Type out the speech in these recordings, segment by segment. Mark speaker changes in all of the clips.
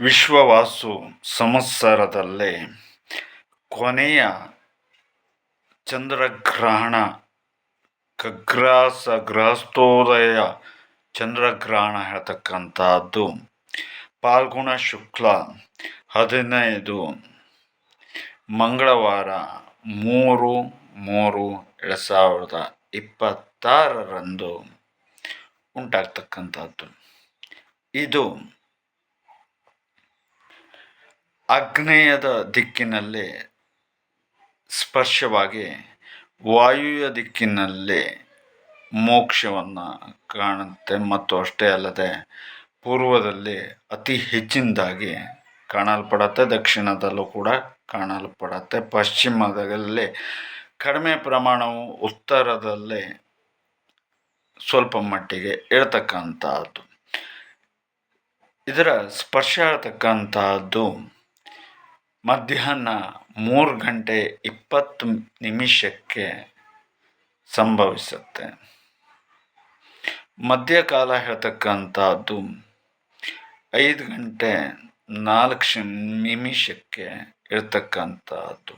Speaker 1: ವಿಶ್ವವಾಸು ಸಂವತ್ಸರದಲ್ಲೇ ಕೊನೆಯ ಚಂದ್ರಗ್ರಹಣ ಖಗ್ರಾಸ ಗೃಹಸ್ಥೋದಯ ಚಂದ್ರಗ್ರಹಣ ಹೇಳ್ತಕ್ಕಂಥದ್ದು. ಪಾಲ್ಗುಣ ಶುಕ್ಲ ಹದಿನೈದು, ಮಂಗಳವಾರ ಮೂರು ಮೂರು ಎರಡು ಸಾವಿರದ ಇಪ್ಪತ್ತಾರರಂದು ಉಂಟಾಗ್ತಕ್ಕಂಥದ್ದು. ಇದು ಆಗ್ನೇಯದ ದಿಕ್ಕಿನಲ್ಲಿ ಸ್ಪರ್ಶವಾಗಿ ವಾಯುವ್ಯ ದಿಕ್ಕಿನಲ್ಲಿ ಮೋಕ್ಷವನ್ನು ಕಾಣುತ್ತೆ. ಮತ್ತು ಅಷ್ಟೇ ಅಲ್ಲದೆ ಪೂರ್ವದಲ್ಲಿ ಅತಿ ಹೆಚ್ಚಿನದಾಗಿ ಕಾಣಲ್ಪಡತ್ತೆ, ದಕ್ಷಿಣದಲ್ಲೂ ಕೂಡ ಕಾಣಲ್ಪಡತ್ತೆ. ಪಶ್ಚಿಮದಲ್ಲಿ ಕಡಿಮೆ ಪ್ರಮಾಣವು ಉತ್ತರದಲ್ಲಿ ಸ್ವಲ್ಪ ಮಟ್ಟಿಗೆ ಇರತಕ್ಕಂಥದ್ದು ಇದರ ಸ್ಪರ್ಶ ಆಗ್ತಕ್ಕಂಥದ್ದು ಮಧ್ಯಾಹ್ನ ಮೂರು ಗಂಟೆ ಇಪ್ಪತ್ತು ನಿಮಿಷಕ್ಕೆ ಸಂಭವಿಸುತ್ತೆ. ಮಧ್ಯಕಾಲ ಹೇಳ್ತಕ್ಕಂಥದ್ದು ಐದು ಗಂಟೆ ನಾಲ್ಕು ನಿಮಿಷಕ್ಕೆ ಇರ್ತಕ್ಕಂಥದ್ದು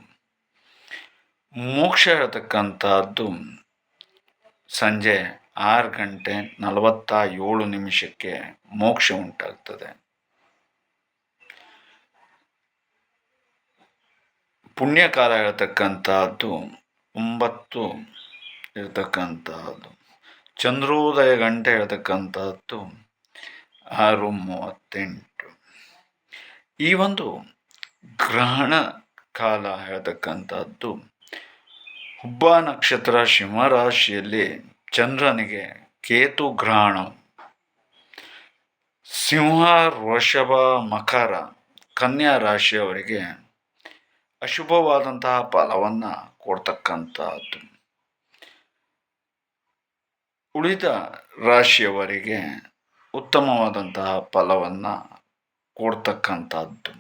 Speaker 1: ಮೋಕ್ಷ ಹೇಳ್ತಕ್ಕಂಥದ್ದು ಸಂಜೆ ಆರು ಗಂಟೆ ನಲವತ್ತ ಏಳು ನಿಮಿಷಕ್ಕೆ ಮೋಕ್ಷ ಉಂಟಾಗ್ತದೆ. ಪುಣ್ಯಕಾಲ ಹೇಳ್ತಕ್ಕಂಥದ್ದು ಒಂಬತ್ತು ಇರತಕ್ಕಂಥದ್ದು, ಚಂದ್ರೋದಯ ಗಂಟೆ ಹೇಳ್ತಕ್ಕಂಥದ್ದು ಆರು ಮೂವತ್ತೆಂಟು. ಈ ಒಂದು ಗ್ರಹಣ ಕಾಲ ಹೇಳ್ತಕ್ಕಂಥದ್ದು ಹುಬ್ಬ ನಕ್ಷತ್ರ ಸಿಂಹರಾಶಿಯಲ್ಲಿ ಚಂದ್ರನಿಗೆ ಕೇತು ಗ್ರಹಣ. ಸಿಂಹ, ವೃಷಭ, ಮಕರ, ಕನ್ಯಾ ರಾಶಿಯವರಿಗೆ ಅಶುಭವಾದಂತಹ ಫಲವನ್ನು ಕೊಡ್ತಕ್ಕಂಥದ್ದು. ಉಳಿದ ರಾಶಿಯವರಿಗೆ ಉತ್ತಮವಾದಂತಹ ಫಲವನ್ನು ಕೊಡ್ತಕ್ಕಂಥದ್ದು.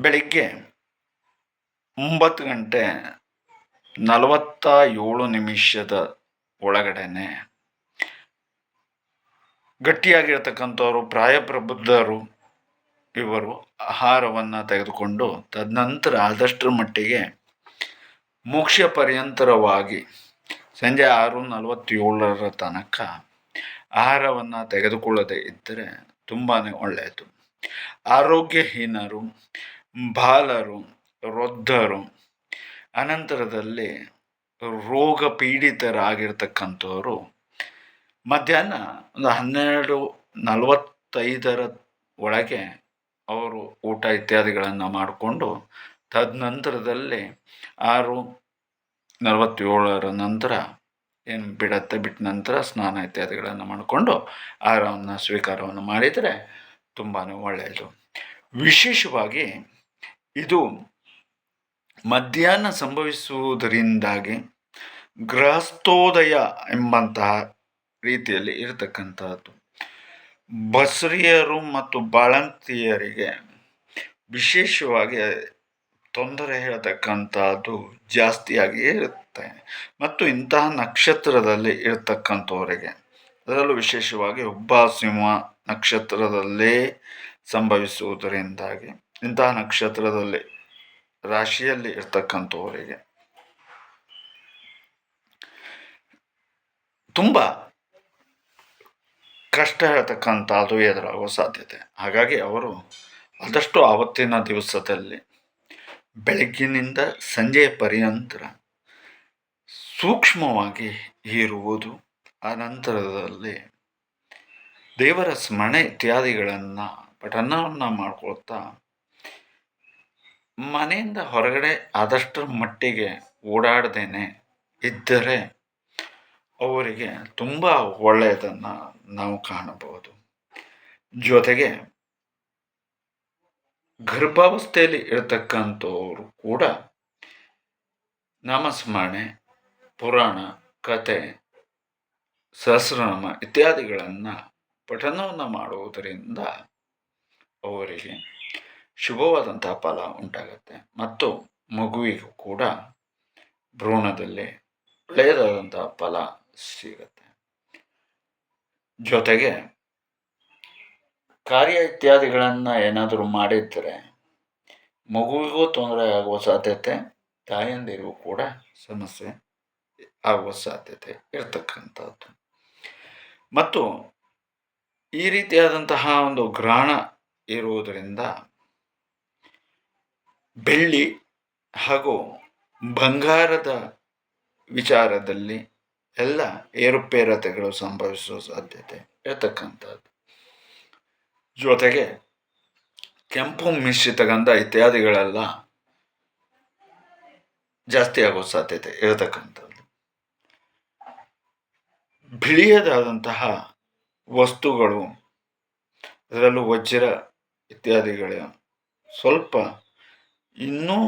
Speaker 1: ಬೆಳಿಗ್ಗೆ ಒಂಬತ್ತು ಗಂಟೆ ನಲವತ್ತ ಏಳು ನಿಮಿಷದ ಒಳಗಡೆನೆ ಗಟ್ಟಿಯಾಗಿರ್ತಕ್ಕಂಥವ್ರು, ಪ್ರಾಯಪ್ರಬುದ್ಧರು ಇವರು ಆಹಾರವನ್ನು ತೆಗೆದುಕೊಂಡು ತದನಂತರ ಆದಷ್ಟರ ಮಟ್ಟಿಗೆ ಮೋಕ್ಷ ಪರ್ಯಂತರವಾಗಿ ಸಂಜೆ ಆರು ನಲವತ್ತೇಳರ ತನಕ ಆಹಾರವನ್ನು ತೆಗೆದುಕೊಳ್ಳದೆ ಇದ್ದರೆ ತುಂಬಾ ಒಳ್ಳೆಯದು. ಆರೋಗ್ಯಹೀನರು, ಬಾಲರು, ವೃದ್ಧರು, ಅನಂತರದಲ್ಲಿ ರೋಗ ಪೀಡಿತರಾಗಿರ್ತಕ್ಕಂಥವರು ಮಧ್ಯಾಹ್ನ ಒಂದು ಹನ್ನೆರಡು ನಲವತ್ತೈದರ ಒಳಗೆ ಅವರು ಊಟ ಇತ್ಯಾದಿಗಳನ್ನು ಮಾಡಿಕೊಂಡು ತದನಂತರದಲ್ಲಿ ಆರು ನಲವತ್ತೇಳರ ನಂತರ ಏನು ಬಿಡತ್ತೆ ಬಿಟ್ಟ ನಂತರ ಸ್ನಾನ ಇತ್ಯಾದಿಗಳನ್ನು ಮಾಡಿಕೊಂಡು ಆಹಾರವನ್ನು ಸ್ವೀಕಾರವನ್ನು ಮಾಡಿದರೆ ತುಂಬಾ ಒಳ್ಳೆಯದು. ವಿಶೇಷವಾಗಿ ಇದು ಮಧ್ಯಾಹ್ನ ಸಂಭವಿಸುವುದರಿಂದಾಗಿ ಗೃಹಸ್ಥೋದಯ ಎಂಬಂತಹ ರೀತಿಯಲ್ಲಿ ಇರತಕ್ಕಂಥದ್ದು ಬಸರಿಯರು ಮತ್ತು ಬಾಳಂತಿಯರಿಗೆ ವಿಶೇಷವಾಗಿ ತೊಂದರೆ ಹೇಳ್ತಕ್ಕಂಥದ್ದು ಜಾಸ್ತಿಯಾಗಿಯೇ ಇರುತ್ತೆ. ಮತ್ತು ಇಂತಹ ನಕ್ಷತ್ರದಲ್ಲಿ ಇರತಕ್ಕಂಥವರಿಗೆ, ಅದರಲ್ಲೂ ವಿಶೇಷವಾಗಿ ಒಬ್ಬ ಸಿಂಹ ನಕ್ಷತ್ರದಲ್ಲೇ ಸಂಭವಿಸುವುದರಿಂದಾಗಿ ಇಂತಹ ನಕ್ಷತ್ರದಲ್ಲಿ ರಾಶಿಯಲ್ಲಿ ಇರ್ತಕ್ಕಂಥವರಿಗೆ ತುಂಬ ಕಷ್ಟ ಹೇಳ್ತಕ್ಕಂಥದ್ದು ಎದುರಾಗುವ ಸಾಧ್ಯತೆ. ಹಾಗಾಗಿ ಅವರು ಆದಷ್ಟು ಆವತ್ತಿನ ದಿವಸದಲ್ಲಿ ಬೆಳಗ್ಗಿನಿಂದ ಸಂಜೆಯ ಪರ್ಯಂತರ ಸೂಕ್ಷ್ಮವಾಗಿ ಇರುವುದು ನಂತರದಲ್ಲಿ ದೇವರ ಸ್ಮರಣೆ ಇತ್ಯಾದಿಗಳನ್ನು ಪಠನವನ್ನು ಮಾಡ್ಕೊಳ್ತಾ ಮನೆಯಿಂದ ಹೊರಗಡೆ ಆದಷ್ಟರ ಮಟ್ಟಿಗೆ ಓಡಾಡದೇನೆ ಇದ್ದರೆ ಅವರಿಗೆ ತುಂಬ ಒಳ್ಳೆಯದನ್ನು ನಾವು ಕಾಣಬಹುದು. ಜೊತೆಗೆ ಗರ್ಭಾವಸ್ಥೆಯಲ್ಲಿ ಇರತಕ್ಕಂಥವರು ಕೂಡ ನಾಮಸ್ಮರಣೆ, ಪುರಾಣ, ಕತೆ, ಸಹಸ್ರನಾಮ ಇತ್ಯಾದಿಗಳನ್ನು ಪಠನವನ್ನು ಮಾಡುವುದರಿಂದ ಅವರಿಗೆ ಶುಭವಾದಂತಹ ಫಲ ಉಂಟಾಗುತ್ತೆ. ಮತ್ತು ಮಗುವಿಗೂ ಕೂಡ ಭ್ರೂಣದಲ್ಲಿ ಒಳ್ಳೆಯದಾದಂತಹ ಫಲ ಸಿಗುತ್ತೆ. ಜೊತೆಗೆ ಕಾರ್ಯ ಇತ್ಯಾದಿಗಳನ್ನು ಏನಾದರೂ ಮಾಡಿದ್ದರೆ ಮಗುವಿಗೂ ತೊಂದರೆ ಆಗುವ ಸಾಧ್ಯತೆ, ತಾಯಂದಿರಿಗೂ ಕೂಡ ಸಮಸ್ಯೆ ಆಗುವ ಸಾಧ್ಯತೆ ಇರ್ತಕ್ಕಂಥದ್ದು. ಮತ್ತು ಈ ರೀತಿಯಾದಂತಹ ಒಂದು ಗ್ರಹಣ ಇರುವುದರಿಂದ ಬೆಳ್ಳಿ ಹಾಗೂ ಬಂಗಾರದ ವಿಚಾರದಲ್ಲಿ ಎಲ್ಲ ಏರುಪೇರತೆಗಳು ಸಂಭವಿಸುವ ಸಾಧ್ಯತೆ ಇರತಕ್ಕಂಥದ್ದು. ಜೊತೆಗೆ ಕೆಂಪು ಮಿಶ್ರಿತ ಗಂಧ ಇತ್ಯಾದಿಗಳೆಲ್ಲ ಜಾಸ್ತಿ ಆಗೋ ಸಾಧ್ಯತೆ ಇರತಕ್ಕಂಥದ್ದು. ಬಿಳಿಯದಾದಂತಹ ವಸ್ತುಗಳು, ಅದರಲ್ಲೂ ವಜ್ರ ಇತ್ಯಾದಿಗಳ ಸ್ವಲ್ಪ ಇನ್ನೂ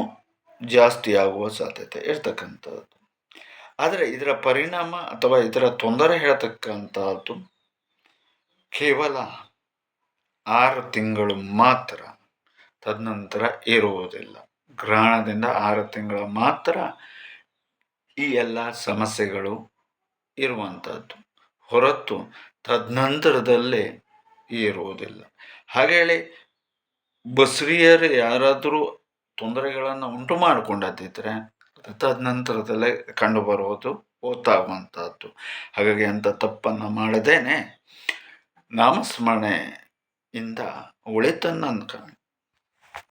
Speaker 1: ಜಾಸ್ತಿ ಆಗುವ ಸಾಧ್ಯತೆ ಇರತಕ್ಕಂಥದ್ದು. ಆದರೆ ಇದರ ಪರಿಣಾಮ ಅಥವಾ ಇದರ ತೊಂದರೆ ಹೇಳ್ತಕ್ಕಂಥದ್ದು ಕೇವಲ ಆರು ತಿಂಗಳು ಮಾತ್ರ ತದನಂತರ ಇರುವುದಿಲ್ಲ ಗ್ರಹಣದಿಂದ ಆರು ತಿಂಗಳು ಮಾತ್ರ ಈ ಎಲ್ಲ ಸಮಸ್ಯೆಗಳು ಇರುವಂಥದ್ದು ಹೊರತು ತದನಂತರದಲ್ಲೇ ಇರುವುದಿಲ್ಲ ಹಾಗೇಳಿ ಬಸ್ರಿಯರು ಯಾರಾದರೂ ತೊಂದರೆಗಳನ್ನು ಉಂಟು ಮಾಡಿಕೊಂಡದಿದ್ದರೆ ತದನಂತರದಲ್ಲೇ ಕಂಡುಬರುವುದು ಗೊತ್ತಾಗುವಂಥದ್ದು. ಹಾಗಾಗಿ ಅಂಥ ತಪ್ಪನ್ನು ಮಾಡದೇನೆ ನಾಮಸ್ಮರಣೆಯಿಂದ ಒಳಿತನ್ನು